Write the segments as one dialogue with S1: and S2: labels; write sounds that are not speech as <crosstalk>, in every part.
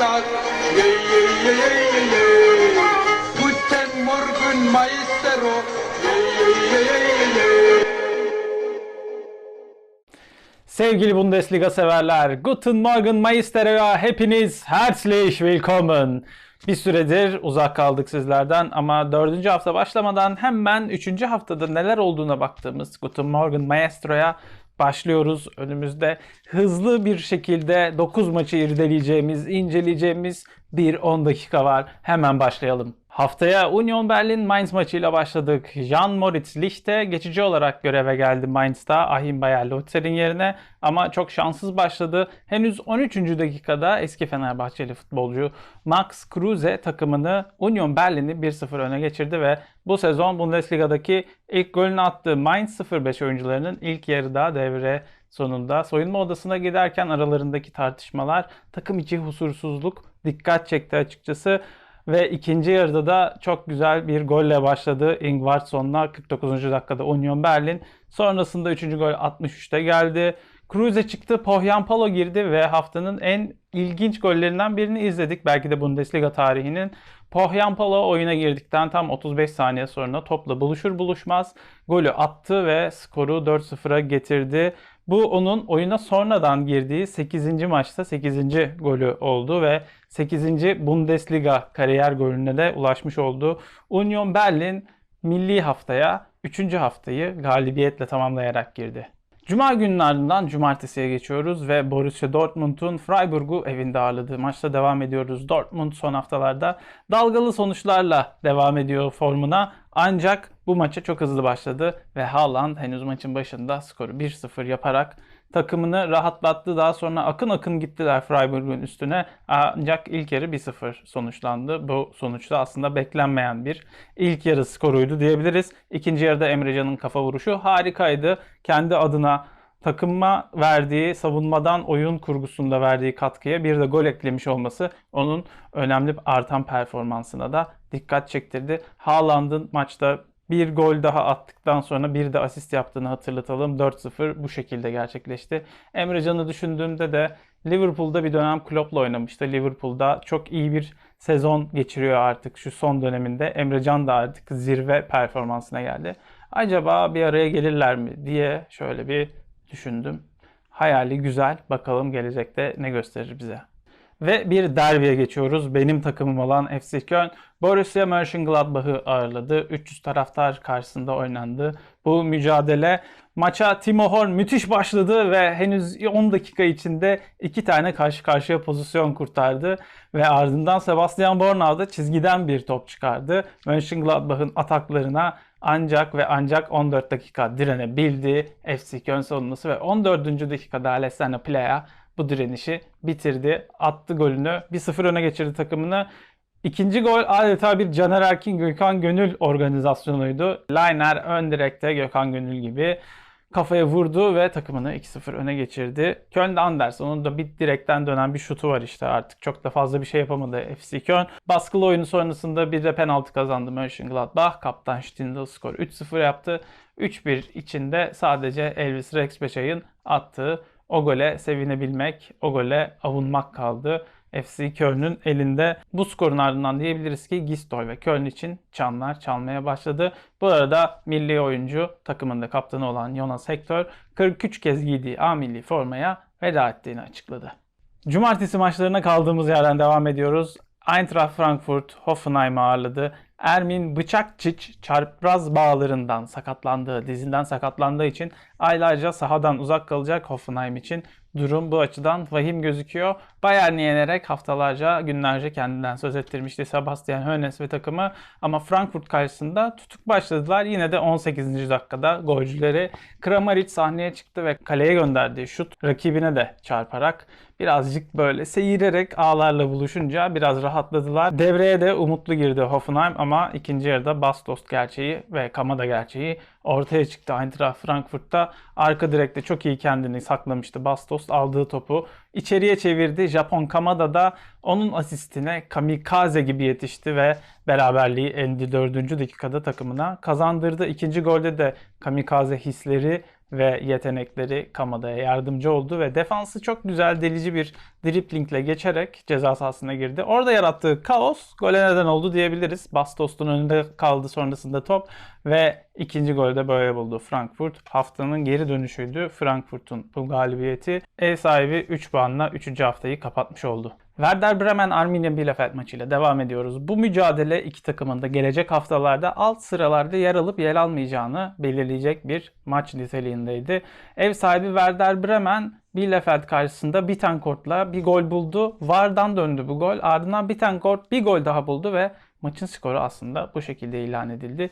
S1: Tag. Yey, yey, yey, yey, yey, yey. Guten Morgen, Maestro. Yey, yey, yey, yey.
S2: Sevgili Bundesliga severler, Guten Morgen Meister'a hepiniz herzlich willkommen. Bir süredir uzak kaldık sizlerden ama dördüncü hafta başlamadan hemen üçüncü haftada neler olduğuna baktığımız Guten Morgen Maestro'ya başlıyoruz. Önümüzde hızlı bir şekilde 9 maçı irdeleyeceğimiz, inceleyeceğimiz bir 10 dakika var. Hemen başlayalım. Haftaya Union Berlin Mainz maçıyla başladık. Jan Moritz Lichte geçici olarak göreve geldi Mainz'ta Ahim Bayer Lotzer'in yerine ama çok şanssız başladı. Henüz 13. dakikada eski Fenerbahçeli futbolcu Max Kruse takımını Union Berlin'i 1-0 öne geçirdi ve bu sezon Bundesliga'daki ilk golünü attığı Mainz 05 oyuncularının ilk yarıda devre sonunda soyunma odasına giderken aralarındaki tartışmalar, takım içi huzursuzluk dikkat çekti açıkçası. Ve ikinci yarıda da çok güzel bir golle başladı Ingvartsson'la 49. dakikada Union Berlin. Sonrasında 3. gol 63'te geldi. Kruse çıktı, Pohjanpalo girdi ve haftanın en ilginç gollerinden birini izledik. Belki de Bundesliga tarihinin. Pohjanpalo oyuna girdikten tam 35 saniye sonra topla buluşur buluşmaz golü attı ve skoru 4-0'a getirdi. Bu onun oyuna sonradan girdiği 8. maçta 8. golü oldu ve 8. Bundesliga kariyer golüne de ulaşmış oldu. Union Berlin milli haftaya 3. haftayı galibiyetle tamamlayarak girdi. Cuma gününün ardından cumartesiye geçiyoruz ve Borussia Dortmund'un Freiburg'u evinde ağırladığı maçta devam ediyoruz. Dortmund son haftalarda dalgalı sonuçlarla devam ediyor formuna. Ancak bu maça çok hızlı başladı ve Haaland henüz maçın başında skoru 1-0 yaparak takımını rahatlattı. Daha sonra akın akın gittiler Freiburg'un üstüne. Ancak ilk yarı 1-0 sonuçlandı. Bu sonuçta aslında beklenmeyen bir ilk yarı skoruydu diyebiliriz. İkinci yarıda Emrecan'ın kafa vuruşu harikaydı. Kendi adına takıma verdiği, savunmadan oyun kurgusunda verdiği katkıya bir de gol eklemiş olması onun önemli artan performansına da dikkat çektirdi. Haaland'ın maçta bir gol daha attıktan sonra bir de asist yaptığını hatırlatalım. 4-0 bu şekilde gerçekleşti. Emre Can'ı düşündüğümde de Liverpool'da bir dönem Klopp'la oynamıştı. Liverpool'da çok iyi bir sezon geçiriyor artık şu son döneminde. Emre Can da artık zirve performansına geldi. Acaba bir araya gelirler mi diye şöyle bir düşündüm. Hayali güzel. Bakalım gelecekte ne gösterir bize. Ve bir derbiye geçiyoruz. Benim takımım olan FC Köln Borussia Mönchengladbach'ı ağırladı. 300 taraftar karşısında oynandı. Bu mücadele maça Timo Horn müthiş başladı ve henüz 10 dakika içinde iki tane karşı karşıya pozisyon kurtardı. Ve ardından Sebastian Bornau da çizgiden bir top çıkardı. Mönchengladbach'ın ataklarına ancak ve ancak 14 dakika direnebildi FC Köln savunması ve 14. dakikada Alessandro Plea bu direnişi bitirdi. Attı golünü. 1-0 öne geçirdi takımını. İkinci gol adeta bir Caner Erkin Gökhan Gönül organizasyonuydu. Liner ön direkte Gökhan Gönül gibi kafaya vurdu ve takımını 2-0 öne geçirdi. Köln'de Anders onun da bir direkten dönen bir şutu var işte artık çok da fazla bir şey yapamadı FC Köln. Baskılı oyunu sonrasında bir de penaltı kazandı Mönchengladbach. Kaptan Stindl skor 3-0 yaptı. 3-1 içinde sadece Elvis Rexbeçay'ın attığı o gole sevinebilmek, o gole avunmak kaldı. FC Köln'ün elinde. Bu skorun ardından diyebiliriz ki Gistoy ve Köln için çanlar çalmaya başladı. Bu arada milli oyuncu takımında kaptanı olan Jonas Hector 43 kez giydiği A milli formaya veda ettiğini açıkladı. Cumartesi maçlarına kaldığımız yerden devam ediyoruz. Eintracht Frankfurt Hoffenheim'i ağırladı. Ermin Bıçakçıç çarpraz bağlarından sakatlandığı, dizinden sakatlandığı için aylarca sahadan uzak kalacak Hoffenheim için. Durum bu açıdan vahim gözüküyor. Bayern'i yenerek haftalarca, günlerce kendinden söz ettirmişti Sebastian Hoeneß ve takımı. Ama Frankfurt karşısında tutuk başladılar. Yine de 18. dakikada golcüleri Kramaric sahneye çıktı ve kaleye gönderdiği şut rakibine de çarparak birazcık böyle seyirerek ağlarla buluşunca biraz rahatladılar. Devreye de umutlu girdi Hoffenheim ama ikinci yarıda Bastos gerçeği ve Kamada gerçeği ortaya çıktı. Eintracht Frankfurt'ta arka direkte çok iyi kendini saklamıştı. Bastos aldığı topu içeriye çevirdi. Japon Kamada da onun asistine kamikaze gibi yetişti ve beraberliği 54. dakikada takımına kazandırdı. İkinci golde de kamikaze hisleri ve yetenekleri Kamada'ya yardımcı oldu ve defansı çok güzel delici bir driplingle geçerek ceza sahasına girdi. Orada yarattığı kaos gole neden oldu diyebiliriz. Bastos'un önünde kaldı sonrasında top ve ikinci golde böyle buldu Frankfurt. Haftanın geri dönüşüydü Frankfurt'un bu galibiyeti. Ev sahibi 3 puanla 3. haftayı kapatmış oldu. Werder Bremen Arminia Bielefeld maçıyla devam ediyoruz. Bu mücadele iki takımın da gelecek haftalarda alt sıralarda yer alıp yer almayacağını belirleyecek bir maç niteliğindeydi. Ev sahibi Werder Bremen Bielefeld karşısında Bittencourt'la bir gol buldu. VAR'dan döndü bu gol. Ardından Bittencourt bir gol daha buldu ve maçın skoru aslında bu şekilde ilan edildi.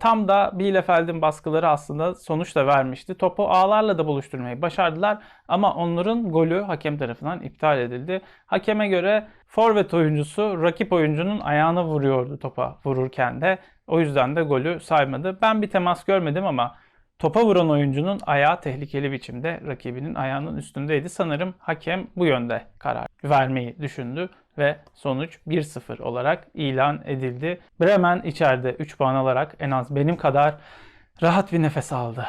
S2: Tam da Bielefeld'in baskıları aslında sonuç da vermişti. Topu ağlarla da buluşturmayı başardılar ama onların golü hakem tarafından iptal edildi. Hakeme göre forvet oyuncusu rakip oyuncunun ayağına vuruyordu topa vururken de. O yüzden de golü saymadı. Ben bir temas görmedim ama topa vuran oyuncunun ayağı tehlikeli biçimde rakibinin ayağının üstündeydi. Sanırım hakem bu yönde karar vermeyi düşündü ve sonuç 1-0 olarak ilan edildi. Bremen içeride 3 puan alarak en az benim kadar rahat bir nefes aldı.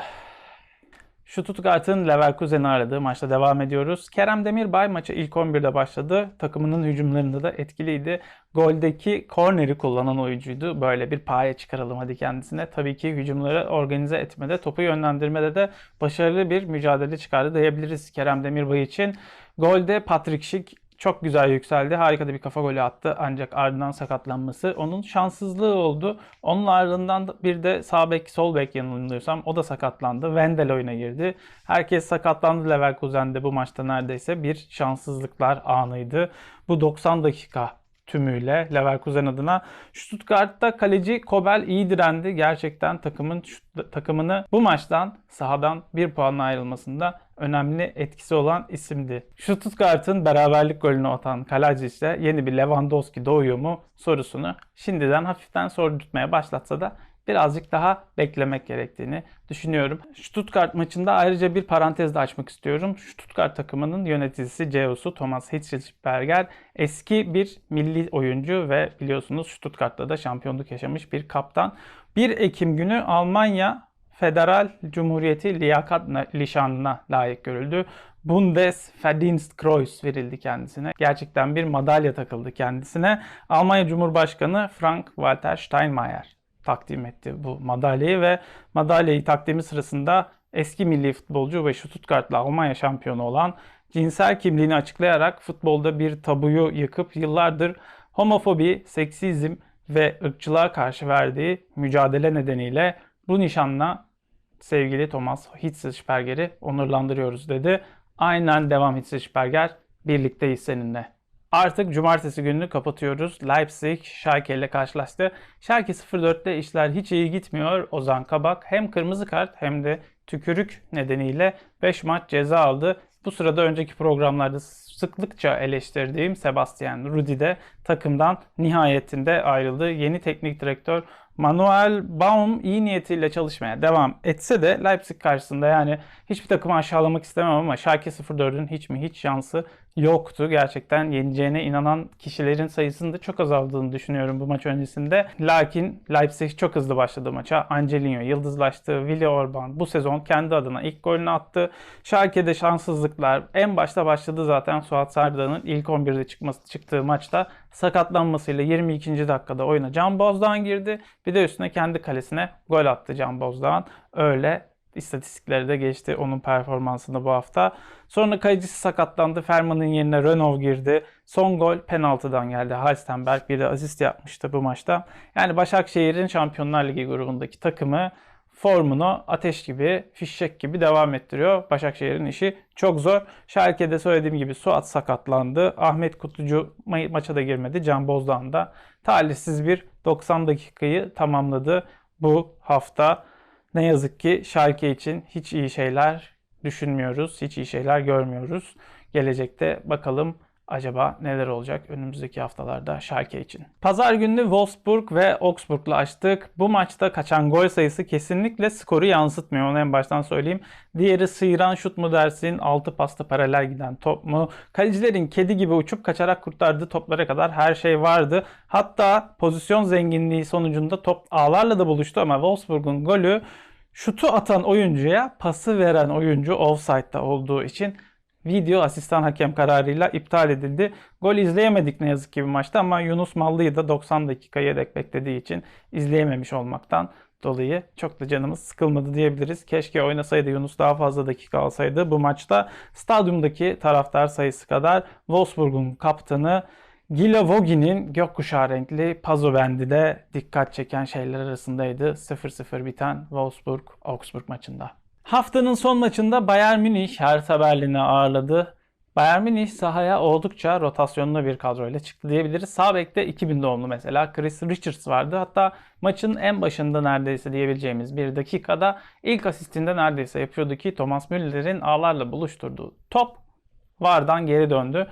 S2: Stuttgart'ın Leverkusen'i aradığı maçta devam ediyoruz. Kerem Demirbay maça ilk 11'de başladı. Takımının hücumlarında da etkiliydi. Goldeki korneri kullanan oyuncuydu. Böyle bir paya çıkaralım hadi kendisine. Tabii ki hücumları organize etmede, topu yönlendirmede de başarılı bir mücadele çıkardı diyebiliriz Kerem Demirbay için. Golde Patrick Schick çok güzel yükseldi. Harika da bir kafa golü attı. Ancak ardından sakatlanması onun şanssızlığı oldu. Onun ardından bir de sağ bek, sol bek yanılmıyorsam o da sakatlandı. Wendel oyuna girdi. Herkes sakatlandı Leverkusen'de bu maçta neredeyse bir şanssızlıklar anıydı. Bu 90 dakika tümüyle Leverkusen adına. Stuttgart'ta kaleci Kobel iyi direndi. Gerçekten takımın takımını bu maçtan sahadan bir puanla ayrılmasında önemli etkisi olan isimdi. Stuttgart'ın beraberlik golünü atan ise yeni bir Lewandowski doğuyor mu sorusunu şimdiden hafiften sordurtmaya başlatsa da birazcık daha beklemek gerektiğini düşünüyorum. Stuttgart maçında ayrıca bir parantez de açmak istiyorum. Stuttgart takımının yöneticisi CEO'su Thomas Hitzelsberger eski bir milli oyuncu ve biliyorsunuz Stuttgart'ta da şampiyonluk yaşamış bir kaptan. 1 Ekim günü Almanya Federal Cumhuriyeti liyakat nişanına layık görüldü. Bundesverdienstkreuz verildi kendisine. Gerçekten bir madalya takıldı kendisine. Almanya Cumhurbaşkanı Frank-Walter Steinmeier takdim etti bu madalyayı ve madalyayı takdimi sırasında eski milli futbolcu ve Stuttgart'la Almanya şampiyonu olan cinsel kimliğini açıklayarak futbolda bir tabuyu yıkıp yıllardır homofobi, seksizm ve ırkçılığa karşı verdiği mücadele nedeniyle bu nişanla sevgili Thomas Hitzelsperger'i onurlandırıyoruz dedi. Aynen devam Hitzelsperger. Birlikteyiz seninle. Artık cumartesi gününü kapatıyoruz. Leipzig Schalke ile karşılaştı. Schalke 04'te işler hiç iyi gitmiyor. Ozan Kabak hem kırmızı kart hem de tükürük nedeniyle 5 maç ceza aldı. Bu sırada önceki programlarda sıklıkça eleştirdiğim Sebastian Rudi de takımdan nihayetinde ayrıldı. Yeni teknik direktör Manuel Baum iyi niyetiyle çalışmaya devam etse de Leipzig karşısında yani hiçbir takımı aşağılamak istemem ama Schalke 04'ün hiç mi hiç şansı yoktu. Gerçekten yeneceğine inanan kişilerin sayısının da çok azaldığını düşünüyorum bu maç öncesinde. Lakin Leipzig çok hızlı başladı maça. Angelino yıldızlaştı. Willi Orban bu sezon kendi adına ilk golünü attı. Schalke'de şanssızlıklar en başta başladı zaten Suat Sarda'nın ilk 11'de çıkması çıktığı maçta sakatlanmasıyla 22. dakikada oyuna Can Bozdoğan girdi. Bir de üstüne kendi kalesine gol attı Can Bozdoğan. Öyle istatistikleri de geçti onun performansını bu hafta. Sonra kalecisi sakatlandı. Ferman'ın yerine Renov girdi. Son gol penaltıdan geldi. Halstenberg bir de asist yapmıştı bu maçta. Yani Başakşehir'in Şampiyonlar Ligi grubundaki takımı formunu ateş gibi, fişek gibi devam ettiriyor. Başakşehir'in işi çok zor. Schalke'de söylediğim gibi Suat sakatlandı. Ahmet Kutucu ma- maça da girmedi. Can Bozdağ da talihsiz bir 90 dakikayı tamamladı bu hafta. Ne yazık ki Schalke için hiç iyi şeyler düşünmüyoruz. Hiç iyi şeyler görmüyoruz. Gelecekte bakalım acaba neler olacak önümüzdeki haftalarda Schalke için. Pazar günü Wolfsburg ve Augsburg'la açtık. Bu maçta kaçan gol sayısı kesinlikle skoru yansıtmıyor. Onu en baştan söyleyeyim. Diğeri sıyıran şut mu dersin, altı pasta paralel giden top mu? Kalecilerin kedi gibi uçup kaçarak kurtardığı toplara kadar her şey vardı. Hatta pozisyon zenginliği sonucunda top ağlarla da buluştu ama Wolfsburg'un golü şutu atan oyuncuya pası veren oyuncu offside'da olduğu için video asistan hakem kararıyla iptal edildi. Gol izleyemedik ne yazık ki bir maçta ama Yunus Mallı'yı da 90 dakika yedek beklediği için izleyememiş olmaktan dolayı çok da canımız sıkılmadı diyebiliriz. Keşke oynasaydı Yunus daha fazla dakika alsaydı. Bu maçta stadyumdaki taraftar sayısı kadar Wolfsburg'un kaptanı Gila Vogi'nin gökkuşağı renkli pazo bendi de dikkat çeken şeyler arasındaydı. 0-0 biten Wolfsburg-Augsburg maçında. Haftanın son maçında Bayern Münih Hertha Berlin'i ağırladı. Bayern Münih sahaya oldukça rotasyonlu bir kadroyla çıktı diyebiliriz. Sağ bekte 2000 doğumlu mesela Chris Richards vardı. Hatta maçın en başında neredeyse diyebileceğimiz bir dakikada ilk asistinde neredeyse yapıyordu ki Thomas Müller'in ağlarla buluşturduğu top VAR'dan geri döndü.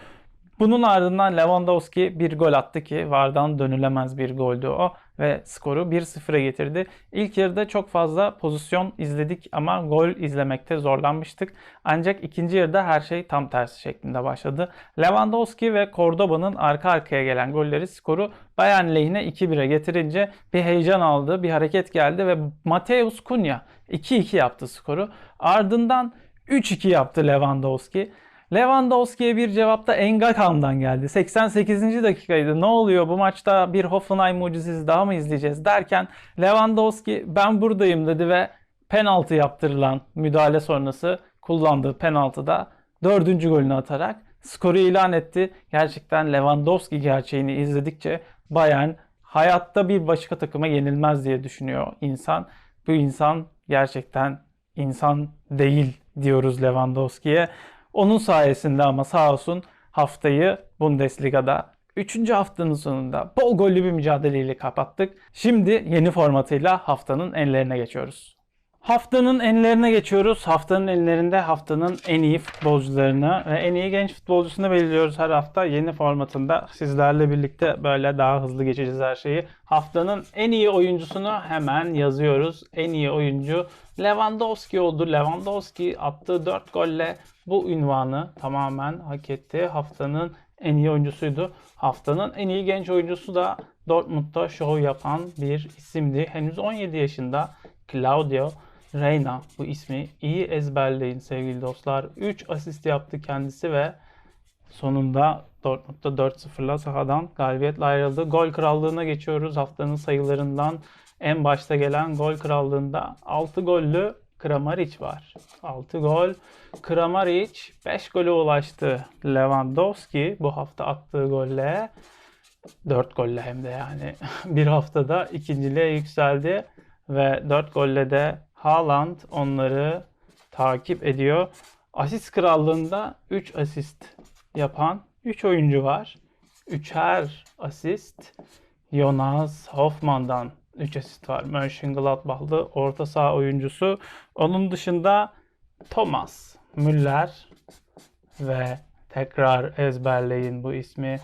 S2: Bunun ardından Lewandowski bir gol attı ki VAR'dan dönülemez bir goldü o ve skoru 1-0'a getirdi. İlk yarıda çok fazla pozisyon izledik ama gol izlemekte zorlanmıştık. Ancak ikinci yarıda her şey tam tersi şeklinde başladı. Lewandowski ve Cordoba'nın arka arkaya gelen golleri skoru Bayern lehine 2-1'e getirince bir heyecan aldı, bir hareket geldi ve Mateus Cunha 2-2 yaptı skoru. Ardından 3-2 yaptı Lewandowski. Lewandowski'ye bir cevap da Engakam'dan geldi. 88. dakikaydı. Ne oluyor bu maçta bir Hoffenheim mucizesi daha mı izleyeceğiz derken Lewandowski ben buradayım dedi ve penaltı yaptırılan müdahale sonrası kullandığı penaltıda dördüncü golünü atarak skoru ilan etti. Gerçekten Lewandowski gerçeğini izledikçe Bayern hayatta bir başka takıma yenilmez diye düşünüyor insan. Bu insan gerçekten insan değil diyoruz Lewandowski'ye. Onun sayesinde ama sağ olsun haftayı Bundesliga'da 3. haftanın sonunda bol gollü bir mücadeleyle kapattık. Şimdi yeni formatıyla haftanın enlerine geçiyoruz. Haftanın enlerine geçiyoruz. Haftanın enlerinde haftanın en iyi futbolcularını ve en iyi genç futbolcusunu belirliyoruz her hafta. Yeni formatında sizlerle birlikte böyle daha hızlı geçeceğiz her şeyi. Haftanın en iyi oyuncusunu hemen yazıyoruz. En iyi oyuncu Lewandowski oldu. Lewandowski attığı 4 golle bu ünvanı tamamen hak etti. Haftanın en iyi oyuncusuydu. Haftanın en iyi genç oyuncusu da Dortmund'da şov yapan bir isimdi. Henüz 17 yaşında Claudio Reyna bu ismi iyi ezberleyin sevgili dostlar. 3 asist yaptı kendisi ve sonunda Dortmund'da 4-0'la sahadan galibiyetle ayrıldı. Gol krallığına geçiyoruz. Haftanın sayılarından en başta gelen gol krallığında 6 gollü Kramaric var. 6 gol. Kramaric 5 gole ulaştı. Lewandowski bu hafta attığı golle 4 golle hem de yani <laughs> bir haftada ikinciliğe yükseldi ve 4 golle de Haaland onları takip ediyor. Asist krallığında 3 asist yapan 3 oyuncu var. Üçer asist Jonas Hoffman'dan 3 asist var. Mönchengladbach'lı orta saha oyuncusu. Onun dışında Thomas Müller ve tekrar ezberleyin bu ismi.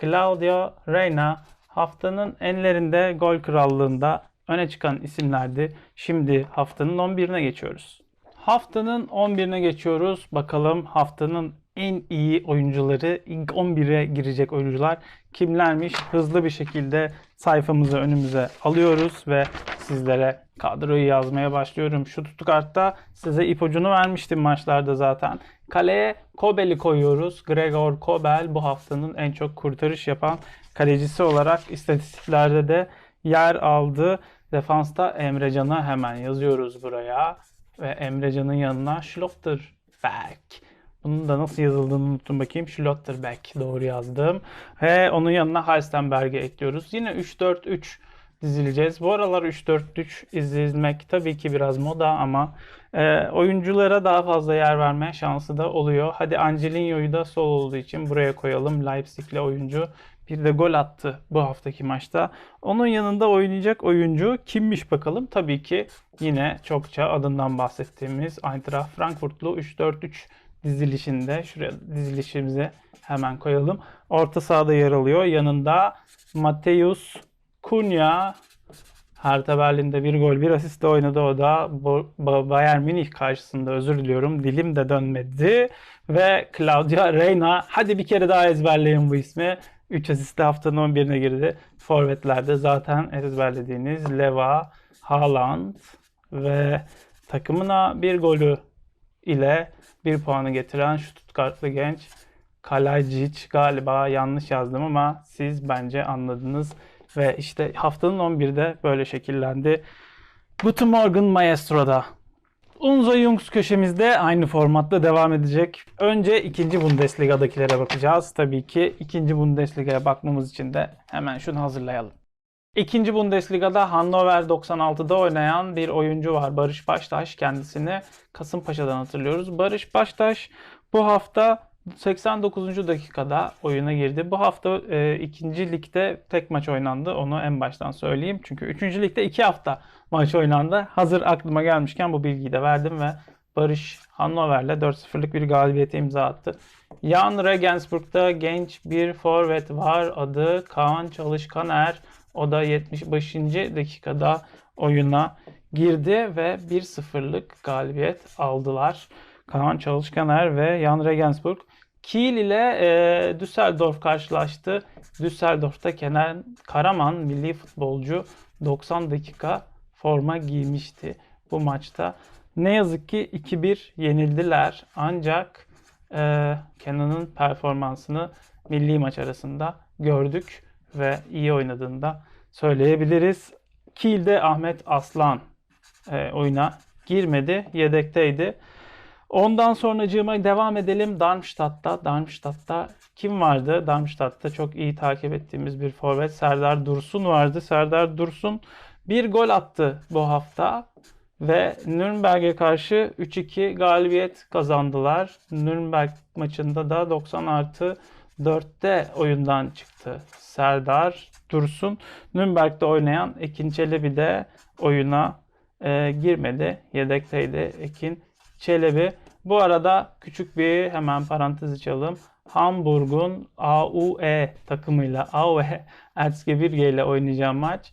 S2: Claudio Reyna haftanın enlerinde gol krallığında öne çıkan isimlerdi. Şimdi haftanın 11'ine geçiyoruz. Haftanın 11'ine geçiyoruz. Bakalım haftanın en iyi oyuncuları, ilk 11'e girecek oyuncular kimlermiş? Hızlı bir şekilde sayfamızı önümüze alıyoruz ve sizlere kadroyu yazmaya başlıyorum. Şu tutukartta size ipucunu vermiştim maçlarda zaten. Kaleye Kobel'i koyuyoruz. Gregor Kobel bu haftanın en çok kurtarış yapan kalecisi olarak istatistiklerde de yer aldı. Defansta Emrecan'ı hemen yazıyoruz buraya. Ve Emrecan'ın yanına Schlotterbeck. Bunun da nasıl yazıldığını unuttum bakayım. Schlotterbeck doğru yazdım. Ve onun yanına Halstenberg'i ekliyoruz. Yine 3-4-3 dizileceğiz. Bu aralar 3-4-3 izlemek tabii ki biraz moda ama e, oyunculara daha fazla yer verme şansı da oluyor. Hadi Angelinho'yu da sol olduğu için buraya koyalım. Leipzig'li oyuncu bir de gol attı bu haftaki maçta. Onun yanında oynayacak oyuncu kimmiş bakalım? Tabii ki yine çokça adından bahsettiğimiz Eintracht Frankfurtlu 3-4-3 dizilişinde şuraya dizilişimizi hemen koyalım. Orta sahada yer alıyor. Yanında Mateus Cunha Hertha Berlin'de bir gol bir asistle oynadı o da Bayern Münih karşısında özür diliyorum dilim de dönmedi ve Claudio Reyna hadi bir kere daha ezberleyin bu ismi 3 asiste haftanın 11'ine girdi. Forvetlerde zaten ezberlediğiniz Leva, Haaland ve takımına bir golü ile bir puanı getiren Stuttgartlı genç Kalajic galiba yanlış yazdım ama siz bence anladınız. Ve işte haftanın 11'de böyle şekillendi. Guten Morgen Maestro'da. Unzo Jungs köşemizde aynı formatta devam edecek. Önce ikinci Bundesliga'dakilere bakacağız. Tabii ki ikinci Bundesliga'ya bakmamız için de hemen şunu hazırlayalım. İkinci Bundesliga'da Hannover 96'da oynayan bir oyuncu var. Barış Baştaş kendisini Kasımpaşa'dan hatırlıyoruz. Barış Baştaş bu hafta 89. dakikada oyuna girdi. Bu hafta e, ikinci ligde tek maç oynandı. Onu en baştan söyleyeyim. Çünkü üçüncü ligde iki hafta maç oynandı. Hazır aklıma gelmişken bu bilgiyi de verdim ve Barış Hannover'le 4-0'lık bir galibiyete imza attı. Jan Regensburg'da genç bir forvet var. Adı Kaan Çalışkaner. O da 75. dakikada oyuna girdi ve 1-0'lık galibiyet aldılar. Kaan Çalışkaner ve Jan Regensburg. Kiel ile e, Düsseldorf karşılaştı. Düsseldorf'ta Kenan Karaman milli futbolcu 90 dakika forma giymişti bu maçta. Ne yazık ki 2-1 yenildiler. Ancak e, Kenan'ın performansını milli maç arasında gördük ve iyi oynadığını da söyleyebiliriz. Kiel'de Ahmet Aslan e, oyuna girmedi, yedekteydi. Ondan sonracığıma devam edelim Darmstadt'ta. Darmstadt'ta kim vardı? Darmstadt'ta çok iyi takip ettiğimiz bir forvet Serdar Dursun vardı. Serdar Dursun bir gol attı bu hafta ve Nürnberg'e karşı 3-2 galibiyet kazandılar. Nürnberg maçında da 90 artı 4'te oyundan çıktı. Serdar Dursun. Nürnberg'de oynayan Ekin Çelebi de oyuna e, girmedi. Yedekteydi Ekin Çelebi. Bu arada küçük bir hemen parantez açalım. Hamburg'un AUE takımıyla AUE Erzgebirge ile oynayacağı maç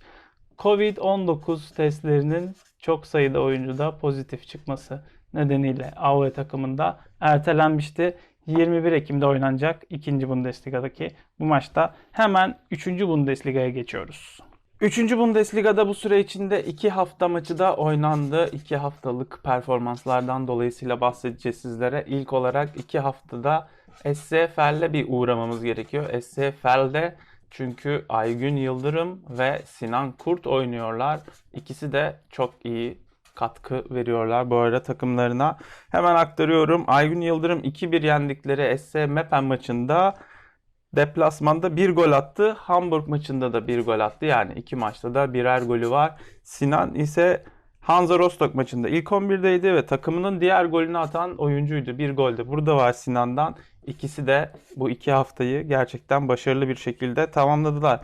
S2: Covid-19 testlerinin çok sayıda oyuncuda pozitif çıkması nedeniyle AUE takımında ertelenmişti. 21 Ekim'de oynanacak 2. Bundesliga'daki bu maçta hemen 3. Bundesliga'ya geçiyoruz. 3. Bundesliga'da bu süre içinde 2 hafta maçı da oynandı. 2 haftalık performanslardan dolayısıyla bahsedeceğiz sizlere. İlk olarak 2 haftada SCFL'le bir uğramamız gerekiyor. SCFL'de çünkü Aygün Yıldırım ve Sinan Kurt oynuyorlar. İkisi de çok iyi katkı veriyorlar bu arada takımlarına. Hemen aktarıyorum. Aygün Yıldırım 2-1 yendikleri SC Meppen maçında deplasmanda bir gol attı. Hamburg maçında da bir gol attı. Yani iki maçta da birer golü var. Sinan ise Hansa Rostock maçında ilk 11'deydi ve takımının diğer golünü atan oyuncuydu. Bir golde burada var Sinan'dan. İkisi de bu iki haftayı gerçekten başarılı bir şekilde tamamladılar.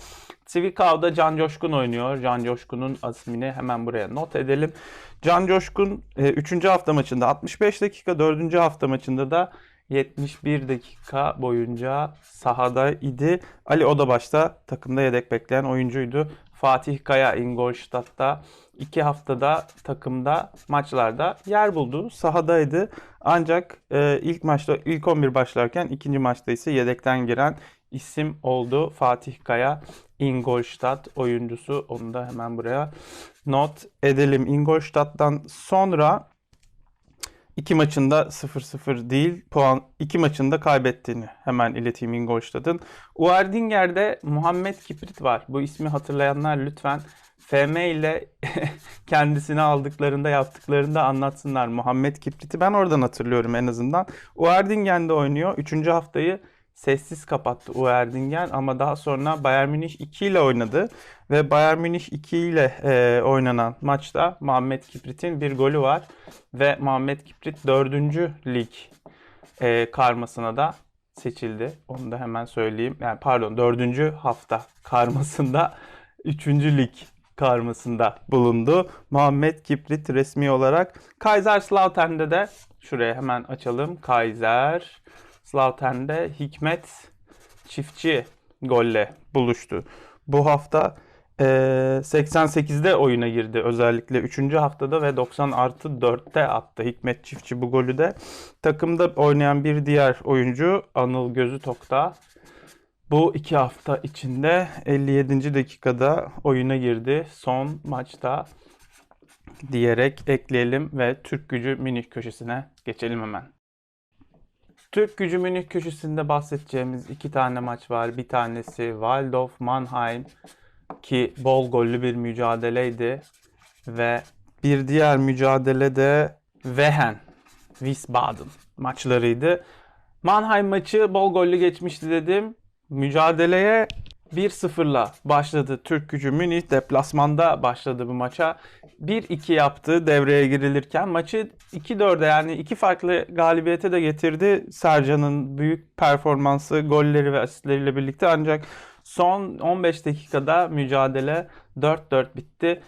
S2: Zwickau'da Can Coşkun oynuyor. Can Coşkun'un ismini hemen buraya not edelim. Can Coşkun 3. hafta maçında 65 dakika, 4. hafta maçında da 71 dakika boyunca sahada idi. Ali Odabaş'ta takımda yedek bekleyen oyuncuydu. Fatih Kaya Ingolstadt'ta 2 haftada takımda maçlarda yer buldu. Sahadaydı. Ancak e, ilk maçta ilk 11 başlarken ikinci maçta ise yedekten giren isim oldu. Fatih Kaya Ingolstadt oyuncusu. Onu da hemen buraya not edelim. Ingolstadt'tan sonra iki maçında 0-0 değil puan iki maçında kaybettiğini hemen ileteyim Ingolstadt'ın. Uerdinger'de Muhammed Kiprit var. Bu ismi hatırlayanlar lütfen FM ile <laughs> kendisini aldıklarında yaptıklarında anlatsınlar. Muhammed Kiprit'i ben oradan hatırlıyorum en azından. Uerdingen'de oynuyor. Üçüncü haftayı sessiz kapattı Uerdingen ama daha sonra Bayern Münih 2 ile oynadı. Ve Bayern Münih 2 ile e, oynanan maçta Muhammed Kiprit'in bir golü var. Ve Muhammed Kiprit 4. lig e, karmasına da seçildi. Onu da hemen söyleyeyim. Yani pardon 4. hafta karmasında <laughs> 3. lig karmasında bulundu. Muhammed Kiprit resmi olarak. Kaiserslautern'de de şuraya hemen açalım. Kaiser Slautern'de Hikmet Çiftçi golle buluştu. Bu hafta e, 88'de oyuna girdi özellikle 3. haftada ve 90 artı 4'te attı Hikmet Çiftçi bu golü de. Takımda oynayan bir diğer oyuncu Anıl Gözütok'ta bu iki hafta içinde 57. dakikada oyuna girdi. Son maçta diyerek ekleyelim ve Türk Gücü Münih köşesine geçelim hemen. Türk gücü Münih köşesinde bahsedeceğimiz iki tane maç var. Bir tanesi Waldorf Mannheim ki bol gollü bir mücadeleydi ve bir diğer mücadele de Wehen Wiesbaden maçlarıydı. Mannheim maçı bol gollü geçmişti dedim. Mücadeleye 1-0'la başladı Türk gücü Münih. Deplasmanda başladı bu maça. 1-2 yaptı devreye girilirken. Maçı 2-4'e yani iki farklı galibiyete de getirdi. Sercan'ın büyük performansı, golleri ve asistleriyle birlikte ancak son 15 dakikada mücadele 4-4 bitti.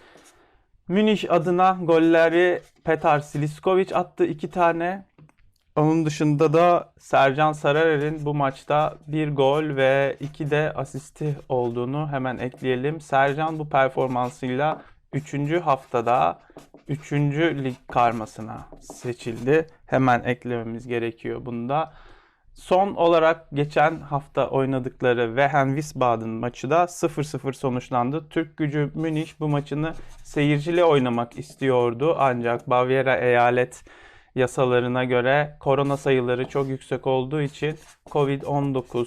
S2: Münih adına golleri Petar Siliskovic attı iki tane. Onun dışında da Sercan Sararer'in bu maçta bir gol ve iki de asisti olduğunu hemen ekleyelim. Sercan bu performansıyla 3. haftada 3. lig karmasına seçildi. Hemen eklememiz gerekiyor bunda. Son olarak geçen hafta oynadıkları Wehen Wiesbaden maçı da 0-0 sonuçlandı. Türk gücü Münih bu maçını seyircili oynamak istiyordu ancak Bavyera eyalet yasalarına göre korona sayıları çok yüksek olduğu için Covid-19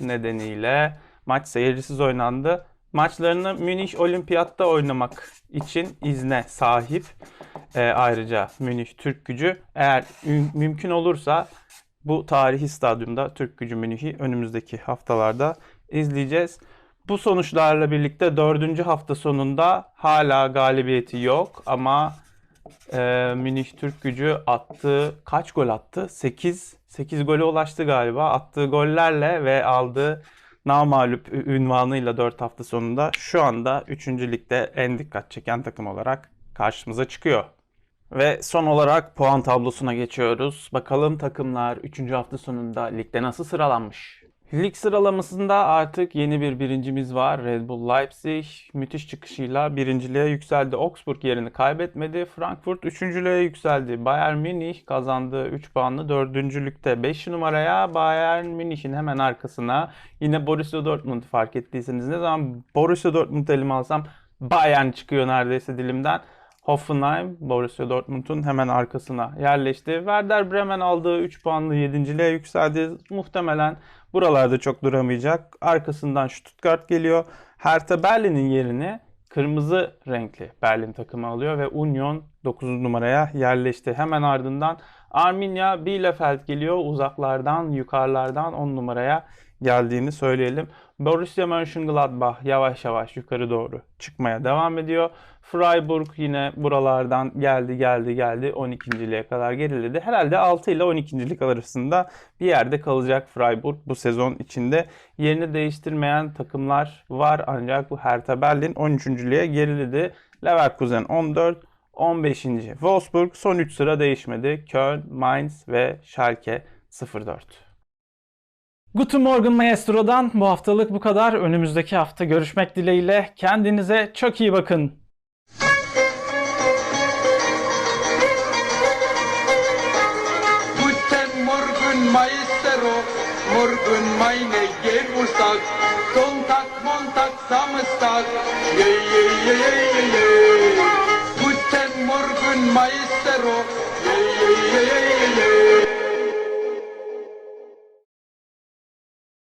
S2: nedeniyle maç seyircisiz oynandı. Maçlarını Münih Olimpiyat'ta oynamak için izne sahip. Ee, ayrıca Münih Türk gücü eğer müm- mümkün olursa bu tarihi stadyumda Türk gücü Münih'i önümüzdeki haftalarda izleyeceğiz. Bu sonuçlarla birlikte dördüncü hafta sonunda hala galibiyeti yok ama e, Münih Türk gücü attığı kaç gol attı? 8 8 gole ulaştı galiba. Attığı gollerle ve aldığı namağlup ü- ünvanıyla 4 hafta sonunda şu anda 3. ligde en dikkat çeken takım olarak karşımıza çıkıyor. Ve son olarak puan tablosuna geçiyoruz. Bakalım takımlar 3. hafta sonunda ligde nasıl sıralanmış? Lig sıralamasında artık yeni bir birincimiz var. Red Bull Leipzig müthiş çıkışıyla birinciliğe yükseldi. Augsburg yerini kaybetmedi. Frankfurt üçüncülüğe yükseldi. Bayern Münih kazandı 3 puanlı dördüncülükte. 5 numaraya Bayern Münih'in hemen arkasına yine Borussia Dortmund fark ettiyseniz ne zaman Borussia Dortmund elime alsam Bayern çıkıyor neredeyse dilimden. Hoffenheim, Borussia Dortmund'un hemen arkasına yerleşti. Werder Bremen aldığı 3 puanlı 7.liğe yükseldi. Muhtemelen buralarda çok duramayacak. Arkasından Stuttgart geliyor. Hertha Berlin'in yerini kırmızı renkli Berlin takımı alıyor ve Union 9 numaraya yerleşti. Hemen ardından Arminia Bielefeld geliyor. Uzaklardan, yukarılardan 10 numaraya geldiğini söyleyelim. Borussia Mönchengladbach yavaş yavaş yukarı doğru çıkmaya devam ediyor. Freiburg yine buralardan geldi geldi geldi 12.liğe kadar geriledi. Herhalde 6 ile 12.lik arasında bir yerde kalacak Freiburg bu sezon içinde. Yerini değiştirmeyen takımlar var ancak bu Hertha Berlin 13.lüğe geriledi. Leverkusen 14, 15. Wolfsburg son 3 sıra değişmedi. Köln, Mainz ve Schalke 04. Guten Morgen Maestro'dan bu haftalık bu kadar. Önümüzdeki hafta görüşmek dileğiyle. Kendinize çok iyi bakın.
S1: Morgen meine Geburtstag. Sonntag, Montag, Samstag, je, je, je, je, je, je. Guten Morgen, Maestro, je, je, je, je,